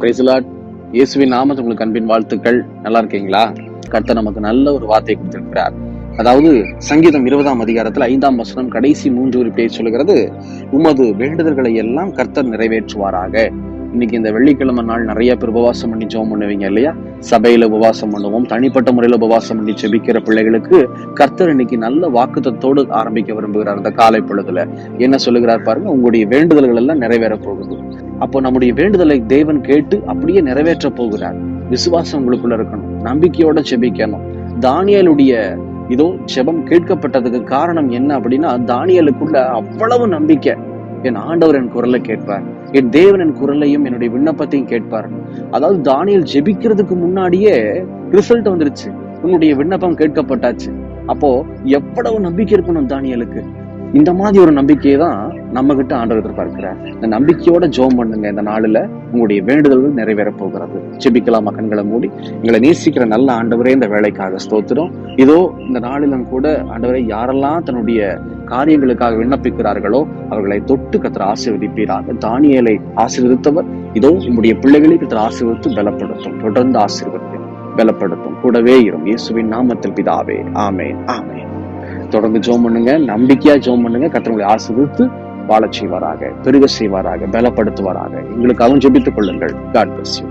பிரைசலாட் இயேசுவின் நாமத்து உங்களுக்கு அன்பின் வாழ்த்துக்கள். நல்லா இருக்கீங்களா? கர்த்தர் நமக்கு நல்ல ஒரு வார்த்தை கொடுத்திருக்கிறார். அதாவது சங்கீதம் இருபதாம் அதிகாரத்தில் ஐந்தாம் வசனம் கடைசி மூன்று உறுப்பியை சொல்லுகிறது. உமது வேண்டுதல்களை எல்லாம் கர்த்தர் நிறைவேற்றுவாராக. இன்னைக்கு இந்த வெள்ளிக்கிழமை நாள் நிறைய பேர் உபவாசம் பண்ணி ஜெபம் பண்ணுவீங்க இல்லையா? சபையில உபவாசம் பண்ணுவோம். தனிப்பட்ட முறையில உபவாசம் பண்ணி செபிக்கிற பிள்ளைகளுக்கு கர்த்தர் இன்னைக்கு நல்ல வாக்குத்தத்தோடு ஆரம்பிக்க விரும்புகிறார் அந்த காலை பொழுதுல. என்ன சொல்லுகிறார் பாருங்க? உங்களுடைய வேண்டுதல்கள் எல்லாம் நிறைவேற போகுது. அப்போ நம்முடைய வேண்டுதலை தேவன் கேட்டு அப்படியே நிறைவேற்ற போகிறார். விசுவாசம் உங்களுக்குள்ள இருக்கணும். நம்பிக்கையோட ஜெபிக்கணும். தானியலுடைய இதோ செபம் கேட்கப்பட்டதுக்கு காரணம் என்ன அப்படின்னா தானியலுக்குள்ள அவ்வளவு நம்பிக்கை. என் ஆண்டவர் என் குரலை கேட்பார். என் தேவன் என் குரலையும் என்னுடைய விண்ணப்பத்தையும் கேட்பார். அதாவது தானியல் ஜெபிக்கிறதுக்கு முன்னாடியே ரிசல்ட் வந்துருச்சு. உன்னுடைய விண்ணப்பம் கேட்கப்பட்டாச்சு. அப்போ எவ்வளவு நம்பிக்கை இருக்கணும் தானியலுக்கு? இந்த மாதிரி ஒரு நம்பிக்கையை தான் நம்ம கிட்ட ஆண்டவர் எதிர்பார்க்கிறார். இந்த நம்பிக்கையோட ஜோம் பண்ணுங்க. இந்த நாளில் உங்களுடைய வேண்டுதல்கள் நிறைவேற போகிறது. ஜெபிக்கலாமா? கண்களை மூடி. எங்களை நேசிக்கிற நல்ல ஆண்டவரே இந்த வேலைக்காக ஸ்தோத்திரம். இதோ இந்த நாளிலும் கூட ஆண்டவரை யாரெல்லாம் தன்னுடைய காரியங்களுக்காக விண்ணப்பிக்கிறார்களோ அவர்களை தொட்டு கத்திர ஆசீர்வதிப்பீராக. தானியலை ஆசீர்வதித்தவர். இதோ உங்களுடைய பிள்ளைகளை கத்திர ஆசீர்வதித்து பலப்படுத்தும். தொடர்ந்து ஆசீர்வதிக்கும் பலப்படுத்தும். கூடவே இரும். இயேசுவின் நாமத்தில் பிதாவே. ஆமேன். ஆமேன். தொடர்ந்து ஜோம் பண்ணுங்க. நம்பிக்கையா ஜோம் பண்ணுங்க. கத்தவங்களை ஆசீர்வித்து வாழச் செய்வாராக பெருக செய்வாராக பலப்படுத்துவாராக. எங்களுக்காகவும் ஜெபித்துக் கொள்ளுங்கள். God bless you.